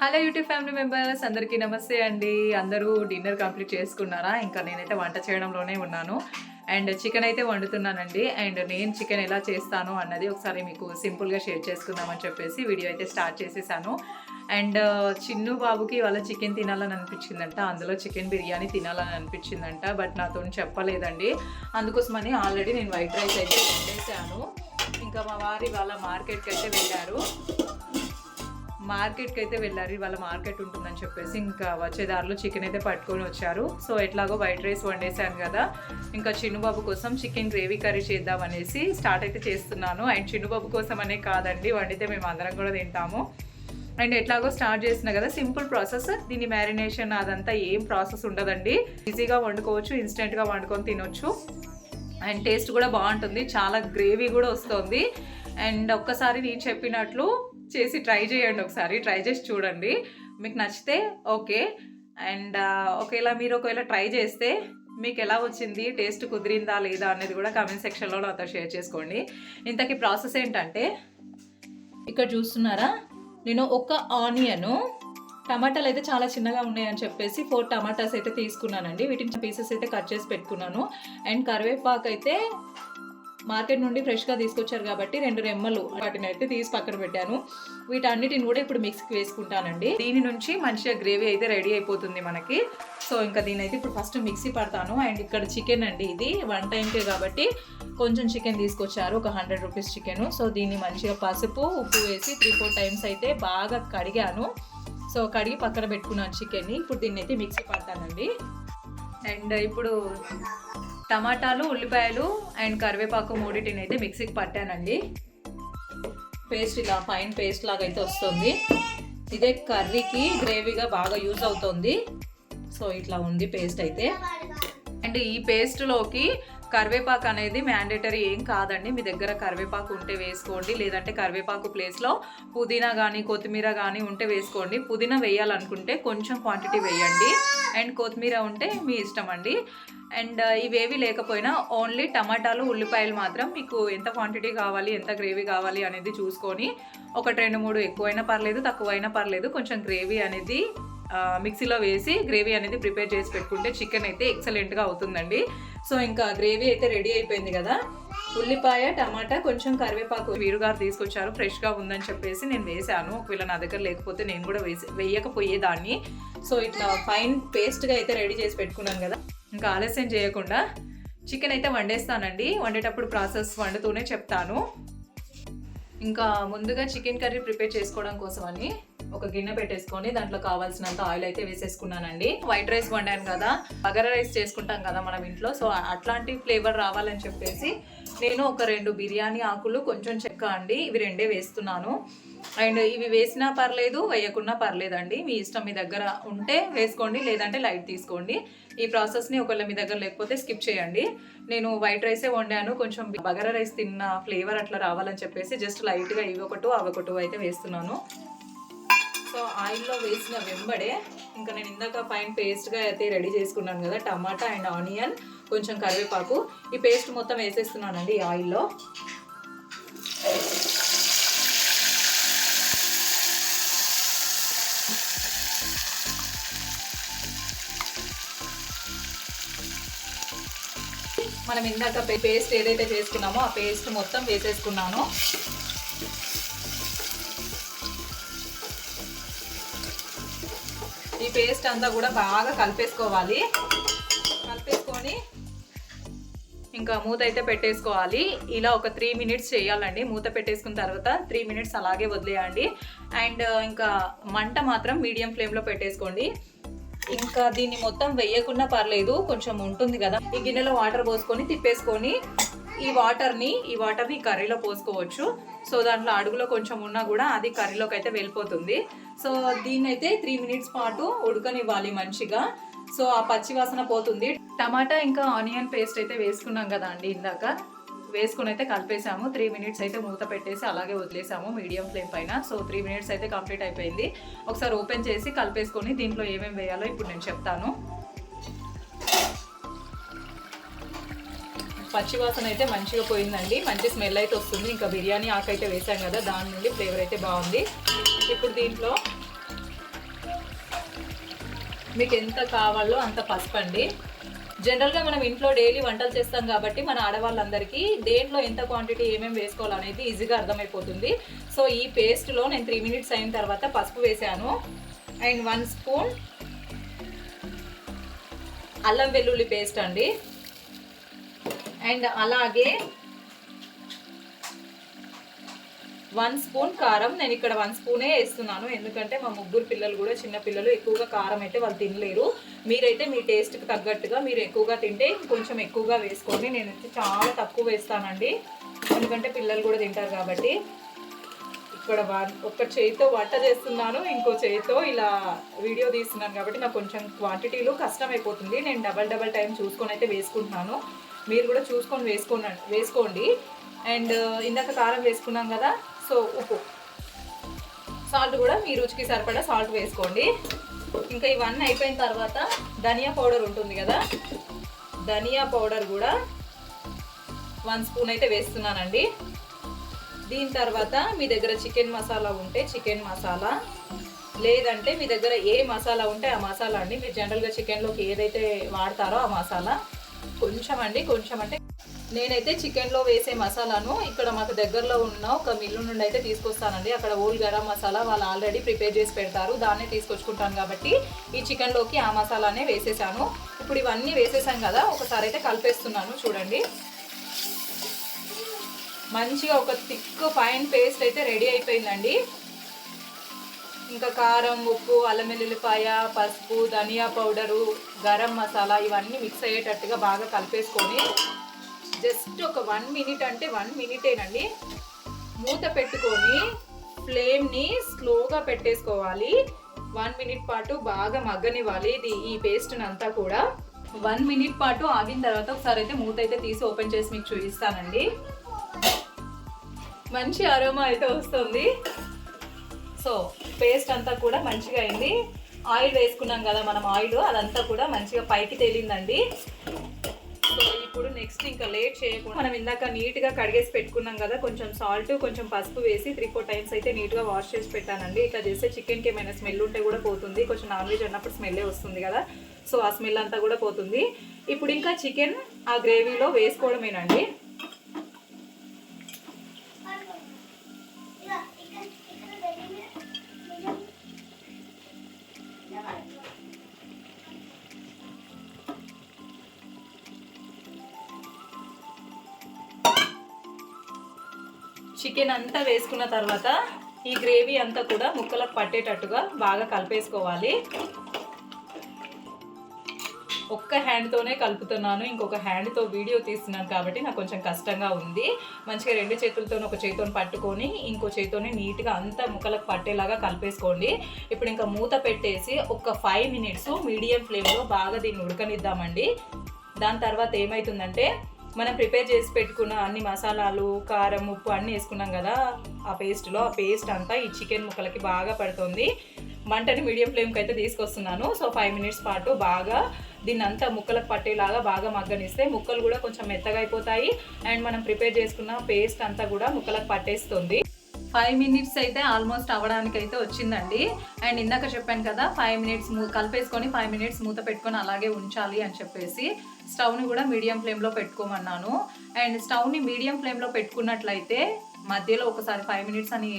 Hello YouTube family members అందరికీ నమస్తే అండి. అందరూ డిన్నర్ కంప్లీట్ చేసుకున్నారా? ఇంకా నేనైతే వంట చేయడంలోనే ఉన్నాను. అండ్ చికెన్ అయితే వండుతున్నానండి. అండ్ నేను చికెన్ ఎలా చేస్తాను అన్నది ఒకసారి మీకు సింపుల్గా షేర్ చేసుకుందామని చెప్పేసి వీడియో అయితే స్టార్ట్ చేసేసాను. అండ్ చిన్ను బాబుకి వాళ్ళ చికెన్ తినాలని అనిపించిందంట. అందులో చికెన్ బిర్యానీ తినాలని అనిపించిందంట. బట్ నాతో చెప్పలేదండి. అందుకోసమని ఆల్రెడీ నేను వైట్ రైస్ అయితే వండేసాను ఇంకా మా వారి వాళ్ళ మార్కెట్కి అయితే వెళ్ళారు. మార్కెట్కి అయితే వెళ్ళారు ఇవాళ మార్కెట్ ఉంటుందని చెప్పేసి ఇంకా వచ్చే దారిలో చికెన్ అయితే పట్టుకొని వచ్చారు. సో ఎట్లాగో వైట్ రైస్ వండేసాను కదా. ఇంకా చిన్నుబాబు కోసం చికెన్ గ్రేవీ కర్రీ చేద్దాం అనేసి స్టార్ట్ అయితే చేస్తున్నాను. అండ్ చిన్నుబాబు కోసం అనే కాదండి వండితే మేము అందరం కూడా తింటాము. అండ్ ఎట్లాగో స్టార్ట్ చేసిన కదా సింపుల్ ప్రాసెస్. దీని మ్యారినేషన్ అదంతా ఏం ప్రాసెస్ ఉండదండి. ఈజీగా వండుకోవచ్చు ఇన్స్టెంట్గా వండుకొని తినొచ్చు. అండ్ టేస్ట్ కూడా బాగుంటుంది చాలా గ్రేవీ కూడా వస్తుంది. అండ్ ఒక్కసారి నేను చెప్పినట్లు చేసి ట్రై చేయండి ఒకసారి ట్రై చేసి చూడండి. మీకు నచ్చితే ఓకే. అండ్ ఒకవేళ మీరు ఒకవేళ ట్రై చేస్తే మీకు ఎలా వచ్చింది టేస్ట్ కుదిరిందా లేదా అనేది కూడా కామెంట్ సెక్షన్లో నాతో షేర్ చేసుకోండి. ఇంతకీ ప్రాసెస్ ఏంటంటే ఇక్కడ చూస్తున్నారా? నేను ఒక ఆనియను టమాటాలు అయితే చాలా చిన్నగా ఉన్నాయని చెప్పేసి ఫోర్ టమాటాస్ అయితే తీసుకున్నానండి. వీటిని పీసెస్ అయితే కట్ చేసి పెట్టుకున్నాను. అండ్ కరివేపాకు అయితే మార్కెట్ నుండి ఫ్రెష్గా తీసుకొచ్చారు కాబట్టి రెండు రెమ్మలు వాటిని అయితే తీసి పక్కన పెట్టాను. వీటన్నిటిని కూడా ఇప్పుడు మిక్స్కి వేసుకుంటానండి. దీని నుంచి మంచిగా గ్రేవీ అయితే రెడీ అయిపోతుంది మనకి. సో ఇంకా దీని అయితే ఇప్పుడు ఫస్ట్ మిక్సీ పడతాను. అండ్ ఇక్కడ చికెన్ అండి ఇది. వన్ టైంకే కాబట్టి కొంచెం చికెన్ తీసుకొచ్చారు. ఒక హండ్రెడ్ రూపీస్ చికెన్. సో దీన్ని మంచిగా పసుపు ఉప్పు వేసి త్రీ ఫోర్ టైమ్స్ అయితే బాగా కడిగాను. సో కడిగి పక్కన పెట్టుకున్నాను చికెన్ని. ఇప్పుడు దీన్ని అయితే మిక్సీ పడతానండి. అండ్ ఇప్పుడు టమాటాలు ఉల్లిపాయలు అండ్ కరివేపాకు మూడింటిని అయితే మిక్సీకి పట్టానండి. పేస్ట్ ఇలా ఫైన్ పేస్ట్ లాగా అయితే వస్తుంది. ఇదే కర్రీకి గ్రేవీగా బాగా యూజ్ అవుతుంది. సో ఇట్లా ఉంది పేస్ట్ అయితే. అండ్ ఈ పేస్ట్లోకి కరివేపాకు అనేది మ్యాండేటరీ ఏం కాదండి. మీ దగ్గర కరివేపాకు ఉంటే వేసుకోండి. లేదంటే కరివేపాకు ప్లేస్లో పుదీనా కానీ కొత్తిమీర కానీ ఉంటే వేసుకోండి. పుదీనా వేయాలనుకుంటే కొంచెం క్వాంటిటీ వేయండి. అండ్ కొత్తిమీర ఉంటే మీ ఇష్టం అండి. అండ్ ఇవేవి లేకపోయినా ఓన్లీ టమాటాలు ఉల్లిపాయలు మాత్రం మీకు ఎంత క్వాంటిటీ కావాలి ఎంత గ్రేవీ కావాలి అనేది చూసుకొని ఒకటి రెండు మూడు ఎక్కువైనా పర్లేదు తక్కువైనా పర్లేదు కొంచెం గ్రేవీ అనేది మిక్సీలో వేసి గ్రేవీ అనేది ప్రిపేర్ చేసి పెట్టుకుంటే చికెన్ అయితే ఎక్సలెంట్గా అవుతుందండి. సో ఇంకా గ్రేవీ అయితే రెడీ అయిపోయింది కదా. ఉల్లిపాయ టమాటా కొంచెం కరివేపాకు వీరుగారు తీసుకొచ్చారు. ఫ్రెష్గా ఉందని చెప్పేసి నేను వేసాను ఒకవేళ నా దగ్గర లేకపోతే నేను కూడా వేసి వేయకపోయేదాన్ని. సో ఇట్లా ఫైన్ పేస్ట్గా అయితే రెడీ చేసి పెట్టుకున్నాను కదా. ఇంకా ఆలస్యం చేయకుండా చికెన్ అయితే వండేస్తానండి. వండేటప్పుడు ప్రాసెస్ వండుతూనే చెప్తాను. ఇంకా ముందుగా చికెన్ కర్రీ ప్రిపేర్ చేసుకోవడం కోసమని ఒక గిన్నె పెట్టేసుకొని దాంట్లో కావాల్సినంత ఆయిల్ అయితే వేసేసుకున్నానండి. వైట్ రైస్ వండాను కదా బగర రైస్ చేసుకుంటాం కదా మనం ఇంట్లో సో అట్లాంటి ఫ్లేవర్ రావాలని చెప్పేసి నేను ఒక రెండు బిర్యానీ ఆకులు కొంచెం చెక్క అండి ఇవి రెండే వేస్తున్నాను. అండ్ ఇవి వేసినా పర్లేదు వేయకున్నా పర్లేదండి. మీ ఇష్టం మీ దగ్గర ఉంటే వేసుకోండి లేదంటే లైట్ తీసుకోండి. ఈ ప్రాసెస్ని ఒకవేళ మీ దగ్గర లేకపోతే స్కిప్ చేయండి. నేను వైట్ రైసే వండాను కొంచెం బగర రైస్ తిన్న ఫ్లేవర్ అట్లా రావాలని చెప్పేసి జస్ట్ లైట్గా ఇవి ఒకటి అవి అయితే వేస్తున్నాను. సో ఆయిల్లో వేసిన వెంబడే ఇంకా నేను ఇందాక ఫైన్ పేస్ట్గా అయితే రెడీ చేసుకున్నాను కదా టమాటా అండ్ ఆనియన్ కొంచెం కరివేపాకు. ఈ పేస్ట్ మొత్తం వేసేస్తున్నానండి ఈ ఆయిల్లో. మనం ఇందాక పేస్ట్ ఏదైతే చేసుకున్నామో ఆ పేస్ట్ మొత్తం వేసేసుకున్నాను. పేస్ట్ అంతా కూడా బాగా కలిపేసుకోవాలి. కలిపేసుకొని ఇంకా మూత అయితే పెట్టేసుకోవాలి. ఇలా ఒక త్రీ మినిట్స్ చేయాలండి. మూత పెట్టేసుకున్న తర్వాత త్రీ మినిట్స్ అలాగే వదిలేయండి. అండ్ ఇంకా మంట మాత్రం మీడియం ఫ్లేమ్లో పెట్టేసుకోండి. ఇంకా దీన్ని మొత్తం వేయకుండా పర్లేదు కొంచెం ఉంటుంది కదా. ఈ గిన్నెలో వాటర్ పోసుకొని తిప్పేసుకొని ఈ వాటర్ని ఈ వాటర్ని కర్రీలో పోసుకోవచ్చు. సో దాంట్లో అడుగులో కొంచెం ఉన్నా కూడా అది కర్రీలోకి అయితే వెళ్ళిపోతుంది. సో దీన్ని అయితే త్రీ మినిట్స్ పాటు ఉడకనివ్వాలి మంచిగా. సో ఆ పచ్చి వాసన పోతుంది. టమాటా ఇంకా ఆనియన్ పేస్ట్ అయితే వేసుకున్నాం కదా అండి ఇందాక. వేసుకుని అయితే కలిపేసాము. త్రీ మినిట్స్ అయితే మూత పెట్టేసి అలాగే వదిలేసాము మీడియం ఫ్లేమ్ పైన. సో త్రీ మినిట్స్ అయితే కంప్లీట్ అయిపోయింది. ఒకసారి ఓపెన్ చేసి కలిపేసుకొని దీంట్లో ఏమేమి వేయాలో ఇప్పుడు నేను చెప్తాను. పచ్చి వాసన అయితే మంచిగా పోయిందండి. మంచి స్మెల్ అయితే వస్తుంది. ఇంకా బిర్యానీ ఆకు అయితే వేసాం కదా దాని నుండి ఫ్లేవర్ అయితే బాగుంది. ఇప్పుడు దీంట్లో మీకు ఎంత కావాలో అంత పసుపు అండి. జనరల్గా మనం ఇంట్లో డైలీ వంటలు చేస్తాం కాబట్టి మన ఆడవాళ్ళందరికీ దేంట్లో ఎంత క్వాంటిటీ ఏమేమి వేసుకోవాలనేది ఈజీగా అర్థమైపోతుంది. సో ఈ పేస్ట్లో నేను త్రీ మినిట్స్ అయిన తర్వాత పసుపు వేసాను. అండ్ వన్ స్పూన్ అల్లం వెల్లుల్లి పేస్ట్ అండి. అండ్ అలాగే వన్ స్పూన్ కారం. నేను ఇక్కడ వన్ స్పూనే వేస్తున్నాను. ఎందుకంటే మా ముగ్గురు పిల్లలు కూడా చిన్న పిల్లలు ఎక్కువగా కారం అయితే వాళ్ళు తినలేరు. మీరైతే మీ టేస్ట్కి తగ్గట్టుగా మీరు ఎక్కువగా తింటే కొంచెం ఎక్కువగా వేసుకోండి. నేను చాలా తక్కువ వేస్తానండి. ఎందుకంటే పిల్లలు కూడా తింటారు కాబట్టి. ఇక్కడ ఒక ఒక్క చేయితో వంట చేస్తున్నాను. ఇంకో చేయితో ఇలా వీడియో తీస్తున్నాను కాబట్టి నాకు కొంచెం క్వాంటిటీలో కష్టం అయిపోతుంది నేను డబల్ డబల్ టైం చూసుకొని అయితే వేసుకుంటున్నాను. మీరు కూడా చూసుకొని వేసుకోండి వేసుకోండి. అండ్ uh, ఇందాక కారం వేసుకున్నాం కదా సో ఉప్పు. సాల్ట్ కూడా మీ రుచికి సరిపడా సాల్ట్ వేసుకోండి. ఇంకా ఇవన్నీ అయిపోయిన తర్వాత ధనియా పౌడర్ ఉంటుంది కదా ధనియా పౌడర్ కూడా వన్ స్పూన్ అయితే వేస్తున్నానండి. దీని తర్వాత మీ దగ్గర చికెన్ మసాలా ఉంటే చికెన్ మసాలా లేదంటే మీ దగ్గర ఏ మసాలా ఉంటే ఆ మసాలా అండి. మీరు జనరల్గా చికెన్లోకి ఏదైతే వాడతారో ఆ మసాలా. కొంచెం అండి కొంచెం అంటే నేనైతే చికెన్లో వేసే మసాలాను ఇక్కడ మాకు దగ్గరలో ఉన్న ఒక మిల్లు నుండి అయితే తీసుకొస్తానండి. అక్కడ ఓల్ గరం మసాలా వాళ్ళు ఆల్రెడీ ప్రిపేర్ చేసి పెడతారు. దాన్నే తీసుకొచ్చుకుంటాను కాబట్టి ఈ చికెన్లోకి ఆ మసాలానే వేసేసాను. ఇప్పుడు ఇవన్నీ వేసేసాం కదా ఒకసారి అయితే కలిపేస్తున్నాను చూడండి. మంచిగా ఒక థిక్ ఫైన్ పేస్ట్ అయితే రెడీ అయిపోయిందండి. ఇంకా కారం ఉప్పు అల్లం వెల్లుల్లిపాయ పసుపు ధనియా పౌడరు గరం మసాలా ఇవన్నీ మిక్స్ అయ్యేటట్టుగా బాగా కలిపేసుకొని జస్ట్ ఒక వన్ మినిట్ అంటే వన్ మినిటేనండి మూత పెట్టుకొని ఫ్లేమ్ని స్లోగా పెట్టేసుకోవాలి. వన్ మినిట్ పాటు బాగా మగ్గనివ్వాలి. ఇది ఈ పేస్ట్ని అంతా కూడా. వన్ మినిట్ పాటు ఆగిన తర్వాత ఒకసారి అయితే మూత అయితే తీసి ఓపెన్ చేసి మీకు చూపిస్తానండి. మంచి అరోమా అయితే వస్తుంది. సో పేస్ట్ అంతా కూడా మంచిగా అయింది. ఆయిల్ వేసుకున్నాం కదా మనం ఆయిల్ అదంతా కూడా మంచిగా పైకి తేలిందండి. సో ఇప్పుడు నెక్స్ట్ ఇంకా లేట్ చేయకుండా మనం ఇందాక నీట్గా కడిగేసి పెట్టుకున్నాం కదా కొంచెం సాల్ట్ కొంచెం పసుపు వేసి త్రీ ఫోర్ టైమ్స్ అయితే నీట్గా వాష్ చేసి పెట్టానండి. ఇట్లా చేస్తే చికెన్కి ఏమైనా స్మెల్ ఉంటే కూడా పోతుంది. కొంచెం నాన్ వెజ్ అన్నప్పుడు స్మెల్లే వస్తుంది కదా. సో ఆ స్మెల్ అంతా కూడా పోతుంది. ఇప్పుడు ఇంకా చికెన్ ఆ గ్రేవీలో వేసుకోవడమేనండి. చికెన్ అంతా వేసుకున్న తర్వాత ఈ గ్రేవీ అంతా కూడా ముక్కలకు పట్టేటట్టుగా బాగా కలిపేసుకోవాలి. ఒక్క హ్యాండ్తోనే కలుపుతున్నాను. ఇంకొక హ్యాండ్తో వీడియో తీస్తున్నాను కాబట్టి నాకు కొంచెం కష్టంగా ఉంది. మంచిగా రెండు చేతులతో ఒక చేతితో పట్టుకొని ఇంకో చేతితోనే నీట్గా అంతా ముక్కలకు పట్టేలాగా కలిపేసుకోండి. ఇప్పుడు ఇంకా మూత పెట్టేసి ఒక ఫైవ్ మినిట్స్ మీడియం ఫ్లేమ్లో బాగా దీన్ని ఉడకనిద్దామండి. దాని తర్వాత ఏమవుతుందంటే మనం ప్రిపేర్ చేసి పెట్టుకున్న అన్ని మసాలాలు కారం ఉప్పు అన్నీ వేసుకున్నాం కదా ఆ పేస్ట్లో ఆ పేస్ట్ అంతా ఈ చికెన్ ముక్కలకి బాగా పడుతుంది. మంటని మీడియం ఫ్లేమ్కి అయితే తీసుకొస్తున్నాను. సో ఫైవ్ మినిట్స్ పాటు బాగా దీన్ని అంతా ముక్కలకు పట్టేలాగా బాగా మగ్గనిస్తే ముక్కలు కూడా కొంచెం మెత్తగా అయిపోతాయి. అండ్ మనం ప్రిపేర్ చేసుకున్న పేస్ట్ అంతా కూడా ముక్కలకు పట్టేస్తుంది. ఫైవ్ మినిట్స్ అయితే ఆల్మోస్ట్ అవ్వడానికి అయితే వచ్చిందండి. అండ్ ఇందాక చెప్పాను కదా ఫైవ్ మినిట్స్ కలిపేసుకొని ఫైవ్ మినిట్స్ మూత పెట్టుకొని అలాగే ఉంచాలి అని చెప్పేసి. స్టవ్ని కూడా మీడియం ఫ్లేమ్లో పెట్టుకోమన్నాను. అండ్ స్టవ్ని మీడియం ఫ్లేమ్లో పెట్టుకున్నట్లయితే మధ్యలో ఒకసారి ఫైవ్ మినిట్స్ అని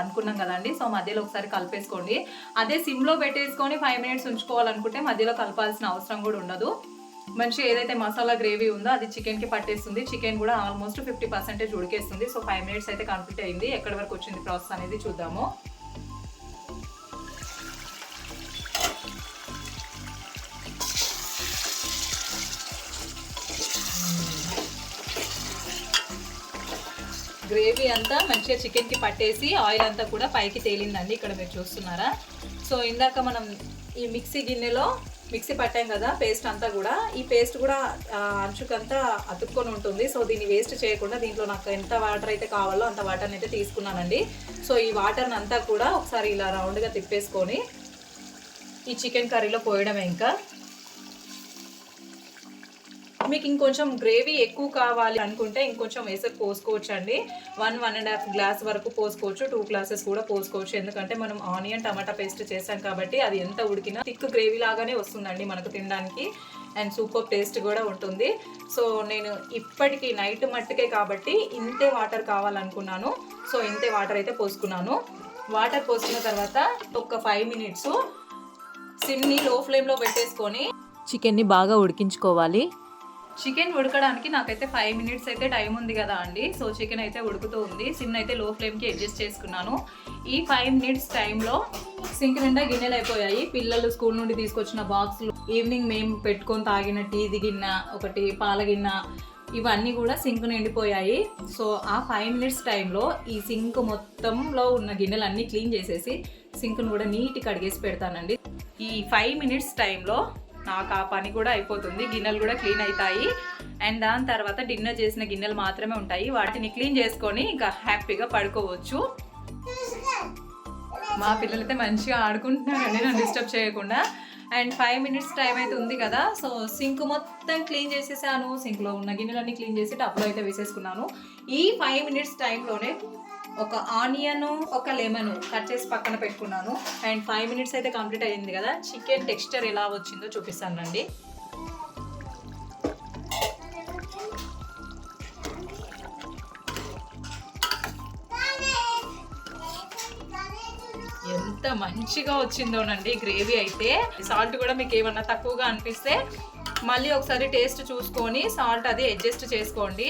అనుకున్నాం కదండి. సో మధ్యలో ఒకసారి కలిపేసుకోండి. అదే సిమ్లో పెట్టేసుకొని ఫైవ్ మినిట్స్ ఉంచుకోవాలనుకుంటే మధ్యలో కలపాల్సిన అవసరం కూడా ఉండదు. మంచి ఏదైతే మసాలా గ్రేవీ ఉందో అది చికెన్కి పట్టేస్తుంది. చికెన్ కూడా ఆల్మోస్ట్ ఫిఫ్టీ పర్సెంటేజ్ ఉడికేస్తుంది. సో ఫైవ్ మినిట్స్ అయితే కంప్లీట్ అయింది. ఎక్కడి వరకు వచ్చింది ప్రాసెస్ అనేది చూద్దాము. గ్రేవీ అంతా మంచిగా చికెన్కి పట్టేసి ఆయిల్ అంతా కూడా పైకి తేలిందండి. ఇక్కడ మీరు చూస్తున్నారా? సో ఇందాక మనం ఈ మిక్సీ గిన్నెలో మిక్సీ పట్టాం కదా పేస్ట్ అంతా కూడా. ఈ పేస్ట్ కూడా అంచుకంతా అతుక్కొని ఉంటుంది. సో దీన్ని వేస్ట్ చేయకుండా దీంట్లో నాకు ఎంత వాటర్ అయితే కావాలో అంత వాటర్ని అయితే తీసుకున్నానండి. సో ఈ వాటర్ని అంతా కూడా ఒకసారి ఇలా రౌండ్గా తిప్పేసుకొని ఈ చికెన్ కర్రీలో పోయడమే ఇంకా. మీకు ఇంకొంచెం గ్రేవీ ఎక్కువ కావాలి అనుకుంటే ఇంకొంచెం ఎసరు పోసుకోవచ్చు అండి one one and half glass వరకు పోసుకోవచ్చు. టూ గ్లాసెస్ కూడా పోసుకోవచ్చు. ఎందుకంటే మనం ఆనియన్ టమాటా పేస్ట్ చేసాం కాబట్టి అది ఎంత ఉడికినా థిక్ గ్రేవీ లాగానే వస్తుందండి మనకు తినడానికి. అండ్ సూపర్ టేస్ట్ కూడా ఉంటుంది. సో నేను ఇప్పటికీ నైట్ మట్టుకే కాబట్టి ఇంతే వాటర్ కావాలనుకున్నాను. సో ఇంతే వాటర్ అయితే పోసుకున్నాను. వాటర్ పోసుకున్న తర్వాత ఒక ఫైవ్ మినిట్స్ సిమ్ని లో ఫ్లేమ్లో పెట్టేసుకొని చికెన్ని బాగా ఉడికించుకోవాలి. చికెన్ ఉడకడానికి నాకైతే ఫైవ్ మినిట్స్ అయితే టైం ఉంది కదా అండి. సో చికెన్ అయితే ఉడుకుతూ ఉంది. సిమ్ అయితే లో ఫ్లేమ్కి అడ్జస్ట్ చేసుకున్నాను. ఈ ఫైవ్ మినిట్స్ టైంలో సింక్ నిండా గిన్నెలు అయిపోయాయి. పిల్లలు స్కూల్ నుండి తీసుకొచ్చిన బాక్స్లు ఈవినింగ్ మేము పెట్టుకొని తాగిన టీది గిన్నె ఒకటి పాల గిన్నె ఇవన్నీ కూడా సింక్ నిండిపోయాయి. సో ఆ ఫైవ్ మినిట్స్ టైంలో ఈ సింక్ మొత్తంలో ఉన్న గిన్నెలన్నీ క్లీన్ చేసేసి సింక్ను కూడా నీట్గా కడిగేసి పెడతానండి. ఈ ఫైవ్ మినిట్స్ టైంలో నాకు ఆ పని కూడా అయిపోతుంది గిన్నెలు కూడా క్లీన్ అవుతాయి అండ్ దాని తర్వాత డిన్నర్ చేసిన గిన్నెలు మాత్రమే ఉంటాయి. వాటిని క్లీన్ చేసుకొని ఇంకా హ్యాపీగా పడుకోవచ్చు. మా పిల్లలైతే మంచిగా ఆడుకుంటున్నారండి నన్ను డిస్టర్బ్ చేయకుండా. అండ్ ఫైవ్ మినిట్స్ టైం అయితే ఉంది కదా సో సింక్ మొత్తం క్లీన్ చేసేసాను. సింక్లో ఉన్న గిన్నెలన్నీ క్లీన్ చేసి టబ్లో అయితే వేసేసుకున్నాను. ఈ ఫైవ్ మినిట్స్ టైంలోనే ఒక ఆనియన్ ఒక లెమన్ కట్ చేసి పక్కన పెట్టుకున్నాను. అండ్ ఫైవ్ మినిట్స్ అయితే కంప్లీట్ అయ్యింది కదా. చికెన్ టెక్స్చర్ ఎలా వచ్చిందో చూపిస్తానండి ఎంత మంచిగా వచ్చిందోనండి గ్రేవీ అయితే. సాల్ట్ కూడా మీకు ఏమన్నా తక్కువగా అనిపిస్తే మళ్ళీ ఒకసారి టేస్ట్ చూసుకొని సాల్ట్ అది అడ్జస్ట్ చేసుకోండి.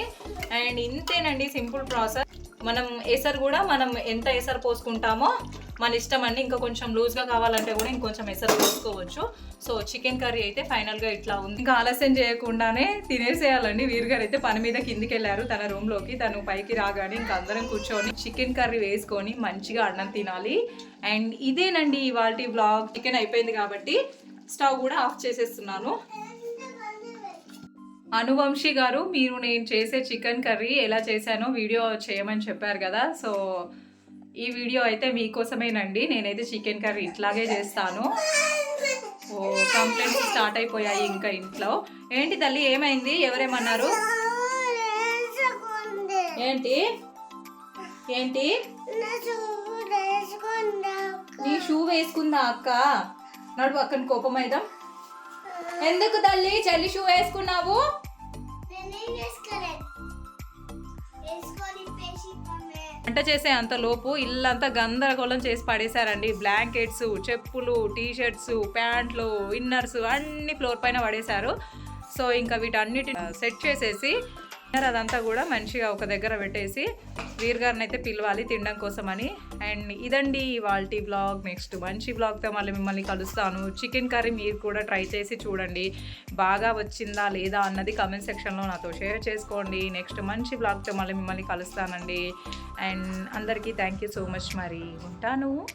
అండ్ ఇంతేనండి సింపుల్ ప్రాసెస్. మనం ఎసరు కూడా మనం ఎంత ఎసరు పోసుకుంటామో మన ఇష్టం అండి ఇంకా కొంచెం లూజ్గా కావాలంటే కూడా ఇంకొంచెం ఎసరు పోసుకోవచ్చు. సో చికెన్ కర్రీ అయితే ఫైనల్గా ఇట్లా ఉంది. ఇంకా ఆలస్యం చేయకుండానే తినేసేయాలండి. వీరుగారు అయితే పని మీద కిందికి వెళ్ళారు తన రూమ్లోకి తను పైకి రాగానే ఇంకా అందరం కూర్చొని చికెన్ కర్రీ వేసుకొని మంచిగా అన్నం తినాలి. అండ్ ఇదేనండి ఇవాళ బ్లాగ్ చికెన్ అయిపోయింది కాబట్టి స్టవ్ కూడా ఆఫ్ చేసేస్తున్నాను. అనువంశీ గారు మీరు నేను చేసే చికెన్ కర్రీ ఎలా చేశానో వీడియో చేయమని చెప్పారు కదా. సో ఈ వీడియో అయితే మీకోసమేనండి. నేనైతే చికెన్ కర్రీ ఇట్లాగే చేస్తాను. ఓ కంప్లైంట్స్ స్టార్ట్ అయిపోయాయి ఇంకా ఇంట్లో. ఏంటి తల్లి ఏమైంది? ఎవరేమన్నారు? ఏంటి? ఏంటి? నీ షూ వేసుకుందా అక్క? నడు అక్కని కోపం అయిదాం? ఎందుకు తల్లి? చల్లి షూ వేసుకున్నావు? వంట చేసే అంత లోపు ఇల్లంతా గందరగోళం చేసి పడేశారండి. బ్లాంకెట్స్ చెప్పులు టీ షర్ట్స్ ప్యాంట్లు ఇన్నర్స్ అన్ని ఫ్లోర్ పైన పడేశారు. సో ఇంకా వీటన్నిటిని సెట్ చేసేసి అదంతా కూడా మంచిగా ఒక దగ్గర పెట్టేసి వీర్ గారిని అయితే పిలవాలి తినడం కోసం అని అండ్ ఇదండి వాల్టీ బ్లాగ్ నెక్స్ట్ మంచి బ్లాగ్తో మళ్ళీ మిమ్మల్ని కలుస్తాను. చికెన్ కర్రీ మీరు కూడా ట్రై చేసి చూడండి. బాగా వచ్చిందా లేదా అన్నది కమెంట్ సెక్షన్లో నాతో షేర్ చేసుకోండి. నెక్స్ట్ మంచి బ్లాగ్తో మళ్ళీ మిమ్మల్ని కలుస్తానండి. అండ్ అందరికీ థ్యాంక్ యూ సో మచ్ మరి. ఉంటాను.